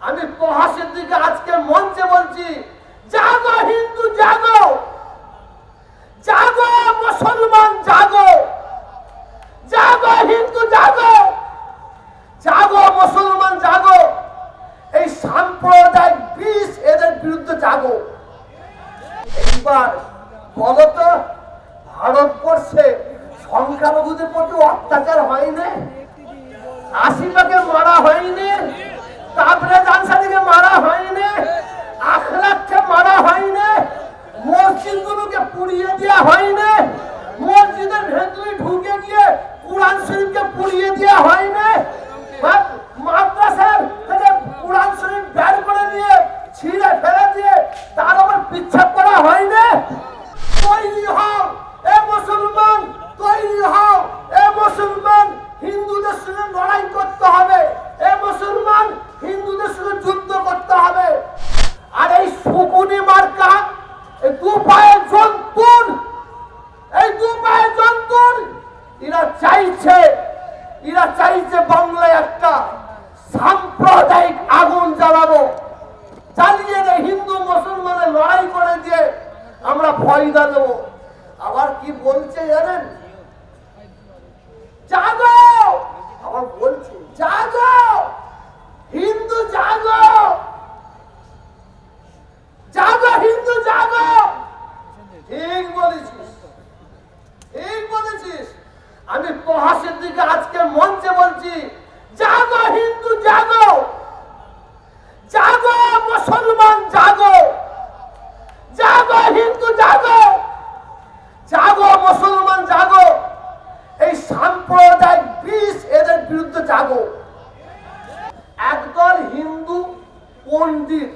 আমি প্রহাসের দিকে আজকে মঞ্চে বলছি, জাগো হিন্দু, জাগো! জাগো মুসলমান, জাগো! জাগো হিন্দু, জাগো! জাগো মুসলমান, জাগো এই সাম্প্রদায়িক বিষ এদের বিরুদ্ধে জাগো এইবার বলতো ভারতবর্ষে সংখ্যালঘুদের প্রতি অত্যাচার হয়নি আশিমাকে মারা হয়নি তারপরে জানসারিকে মারা হয়নি আখলাককে মারা হয়নি মসজিদগুলোকে পুড়িয়ে দেওয়া হয়নি মসজিদের ভেতরে ঢুকে গিয়ে কোরআন শরীফকে পুড়িয়ে দেওয়া হয়নি মা- মাদ্রাসার থেকে কোরআন শরীফ বের করে দিয়ে ছিঁড়ে ফেলে দিয়ে তার আবার পিচ্ছাপ করা হয়নি তৈরি হও এ মুসলমান তৈরি হও এ মুসলমান হিন্দুদের সঙ্গে লড়াই করতে হবে এ মুসলমান হিন্দুদের সঙ্গে যুদ্ধ করতে হবে আর এই শুকুনি মার্কা এই দু পায়ের জন্তুর এই দু পায়ের জন্তুর এরা চাইছে এরা চাইছে বাংলায় একটা সাম্প্রদায়িক আগুন জ্বালাবো। চালিয়ে দেয় হিন্দু মুসলমানের লড়াই করে দিয়ে আমরা ফয়দা দেবো। আবার কি বলছে জানেন? জাগো আবার বলছে জাগো হিন্দু জাগো জাগো হিন্দু জাগো ঠিক বলেছিস ঠিক বলেছিস আমি দিকে আজকে মঞ্চে বলছি, জাগো হিন্দু, জাগো! জাগো মুসলমান, জাগো! জাগো হিন্দু, জাগো! জাগো মুসলমান, জাগো এই সাম্প্রদায়িক বিষ এদের বিরুদ্ধে জাগো একদল হিন্দু পণ্ডিত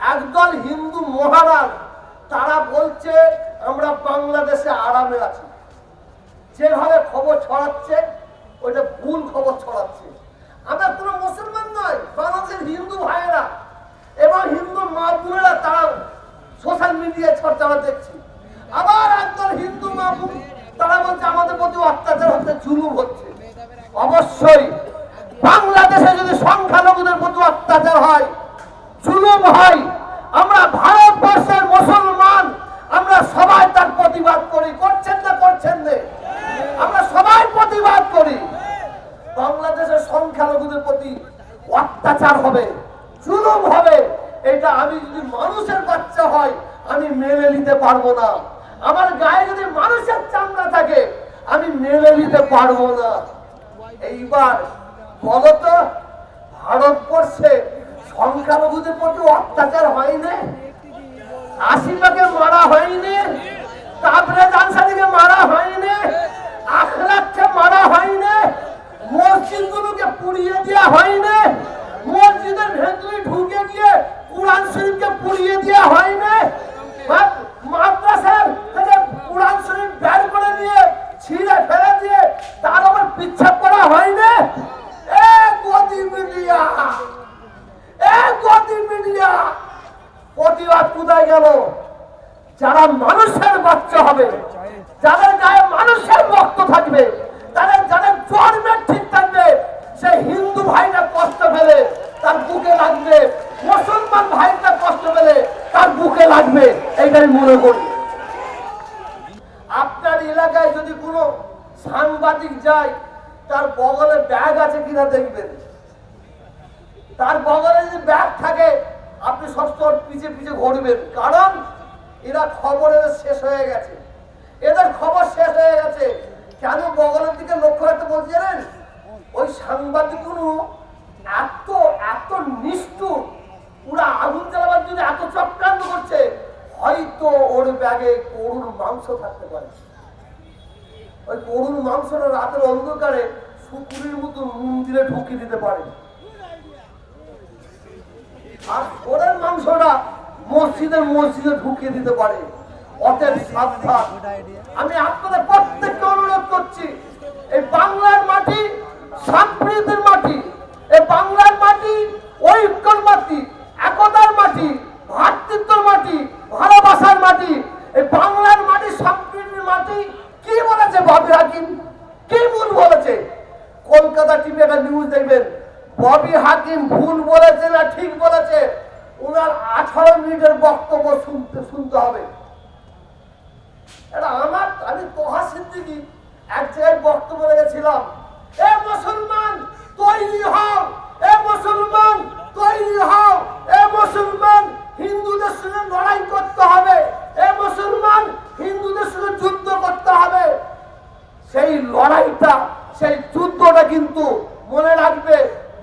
একদল হিন্দু মহারাজ তারা বলছে আমরা বাংলাদেশে আরামে আছি যেভাবে খবর ছড়াচ্ছে, ওইটা ভুল খবর ছড়াচ্ছে। আমরা কোনো মুসলমান নয়, বাংলাদেশের হিন্দু ভাইয়েরা এবং হিন্দু মা বোনেরা তারা সোশ্যাল মিডিয়ায় আমরা দেখছি। আবার একদল হিন্দু মা বোন তারা বলছে আমাদের প্রতি অত্যাচার হচ্ছে, জুলুম হচ্ছে। অবশ্যই বাংলাদেশে যদি সংখ্যালঘুদের প্রতি অত্যাচার হয়, জুলুম হয়, আমরা ভারতবর্ষের মুসলমান, আমরা সবাই তার প্রতিবাদ করি, করছেন না করছেন না। প্রতিবাদ করি। বাংলাদেশের সংখ্যালঘুদের প্রতি অত্যাচার হবে, জুলুম হবে। এটা আমি যদি মানুষের বাচ্চা হয়, আমি মেনে নিতে পারব না। আমার গায়ে যদি মানুষের চামড়া থাকে, আমি মেনে নিতে পারব না। এইবার বলতো ভারতবর্ষে সংখ্যালঘুদের প্রতি অত্যাচার হয়নি? আশিমাকে মারা হয়নি তারপরে জানসারিকে মারা হয়নি আখলাককে মারা হয়নি মসজিদগুলোকে পুড়িয়ে দেওয়া হয়নি মসজিদের ভেতরে ঢুকে গিয়ে কোরআন শরীফকে পুড়িয়ে দেওয়া হয়নি মা- মাদ্রাসার থেকে কোরআন শরীফ বের করে দিয়ে ছিঁড়ে ফেলে দিয়ে তার আবার পিচ্ছাপ করা হয়নি এ গদি মিডিয়া এ গদি মিডিয়া প্রতিবাদ কোথায় গেল যারা মানুষের বাচ্চা হবে যাদের গায়ে মানুষের রক্ত থাকবে তাদের যাদের জন্মের ঠিক থাকবে সে হিন্দু ভাইটা কষ্ট পেলে তার বুকে লাগবে, মুসলমান ভাইটা কষ্ট পেলে তার বুকে লাগবে, এইটাই মনে করি। আপনার এলাকায় যদি কোনো সাংবাদিক যায়, তার বগলে ব্যাগ আছে কিনা দেখবেন। তার বগলে যদি ব্যাগ থাকে, আপনি সবসময় পিছে পিছে ঘুরবেন। কারণ এরা খবর শেষ হয়ে গেছে। এদের খবর শেষ হয়ে গেছে। কেন বগলের দিকে লক্ষ্য রাখতে বলছি জানেন? ওই সাংবাদিকগুলো এত এত নিষ্ঠুর। পুরা আগুন জ্বালাবার জন্য এত চক্রান্ত করছে, হয়তো ওর ব্যাগে গরুর মাংস থাকতে পারে। ওই গরুর মাংসটা রাতের অন্ধকারে শুকুরের মতো মন্দিরে ঢুকিয়ে দিতে পারে। আর ওদের মাংসটা মসজিদের মসজিদে ঢুকিয়ে দিতে পারে। অতএব সাবধান। আমি আপনাদের প্রত্যেককে অনুরোধ করছি, এই বাংলার মাটি সম্প্রীতির মাটি, এই বাংলার মাটি, ঐক্যর মাটি, একতার মাটি ভ্রাতৃত্বর মাটি, ভালোবাসার মাটি, এই বাংলার মাটি সম্প্রীতির মাটি কি বলেছে ববি হাকিম? কি ভুল বলেছে? কলকাতা টিভি একটা নিউজ দেখবেন ববি হাকিম ভুল বলেছে না ঠিক বলেছে? ওনার আঠারো মিনিটের বক্তব্য শুনতে শুনতে হবে। এটা আমার, আমি তোহা সিদ্দিকি এক জায়গায় বক্তব্য রেখেছিলাম, এ মুসলমান, তৈরি হও, এ মুসলমান তৈরি হও এ মুসলমান হিন্দুদের সঙ্গে লড়াই করতে হবে এ মুসলমান হিন্দুদের সঙ্গে যুদ্ধ করতে হবে সেই লড়াইটা সেই যুদ্ধটা কিন্তু মনে রাখবে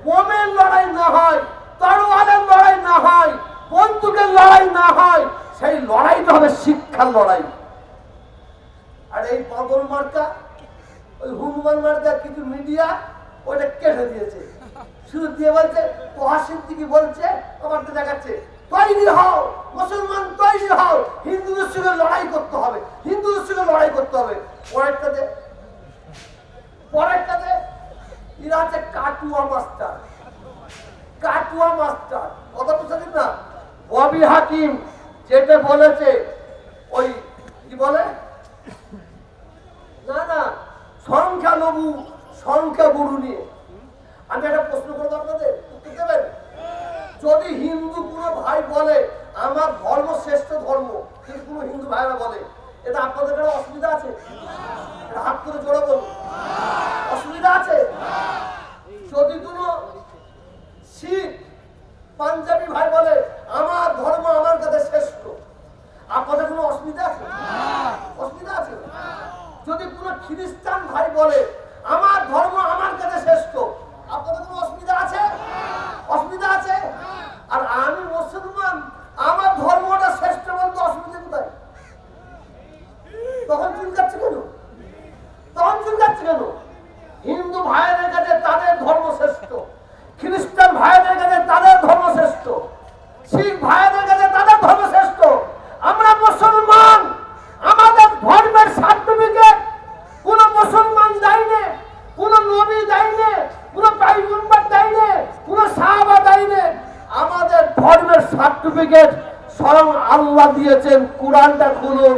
বোমের লড়াই না হয় তরোয়ালের লড়াই না হয় বন্দুকের লড়াই না হয় সেই লড়াইটা হবে শিক্ষার লড়াই। আর এই পাগল মার্কা, ওই হনুমান মার্কা কিছু মিডিয়া ওটা কেটে দিয়েছে। শুধু দিয়ে বলছে তোহা সিদ্দিকি বলছে? আমাকে দেখাচ্ছে। তৈরি হও, মুসলমান তৈরি হও হিন্দুদের সঙ্গে লড়াই করতে হবে হিন্দুদের সঙ্গে লড়াই করতে হবে। পরেরটাতে পরেরটাতে, এরা হচ্ছে কাটুয়া মাস্টার। কাটুয়া মাস্টার। কথা না? ববি হাকিম যেটা বলেছে ওই কি বলে? না না সংখ্যা লঘু সংখ্যা গুরু নিয়ে। আমি একটা প্রশ্ন করব আপনাদের, উত্তর দেবেন? যদি হিন্দু কোনো ভাই বলে, আমার ধর্ম শ্রেষ্ঠ ধর্ম কিন্তু কোনো হিন্দু ভাইরা বলে, এটা আপনাদের কাছে অসুবিধা আছে? হাত করে জোরে বলুন অসুবিধা আছে যদি কোনো শিখ পাঞ্জাবি ভাই বলে আমার ধর্ম আমার কাছে শ্রেষ্ঠ আপনাদের কোনো অসুবিধা আছে অসুবিধা আছে যদি কোনো খ্রিস্টান ভাই বলে আমার ধর্ম আমার কাছে শ্রেষ্ঠ আপনাদের কোনো অসুবিধা আছে অসুবিধা আছে আর আমি মুসলমান আমার ধর্মটা শ্রেষ্ঠ বলতে অসুবিধা কোথায় তখন চুলকাচ্ছে কেন তখন কেন হিন্দু ভাইয়ের কাছে তাদের ধর্ম শ্রেষ্ঠ, খ্রিস্টান ভাইদের কাছে তাদের ধর্ম শ্রেষ্ঠ, শিখ ভাইদের কাছে তাদের ধর্ম শ্রেষ্ঠ। আমরা মুসলমান, আমাদের ধর্মের সার্টিফিকেট কোন মুসলমান দেয়নি, কোন নবী দেয়নি, কোন পাইগম্বর দেয়নি, কোন সাহাবা দেয়নি। আমাদের ধর্মের সার্টিফিকেট স্বয়ং আল্লাহ দিয়েছেন, কোরআনটা খুলুন।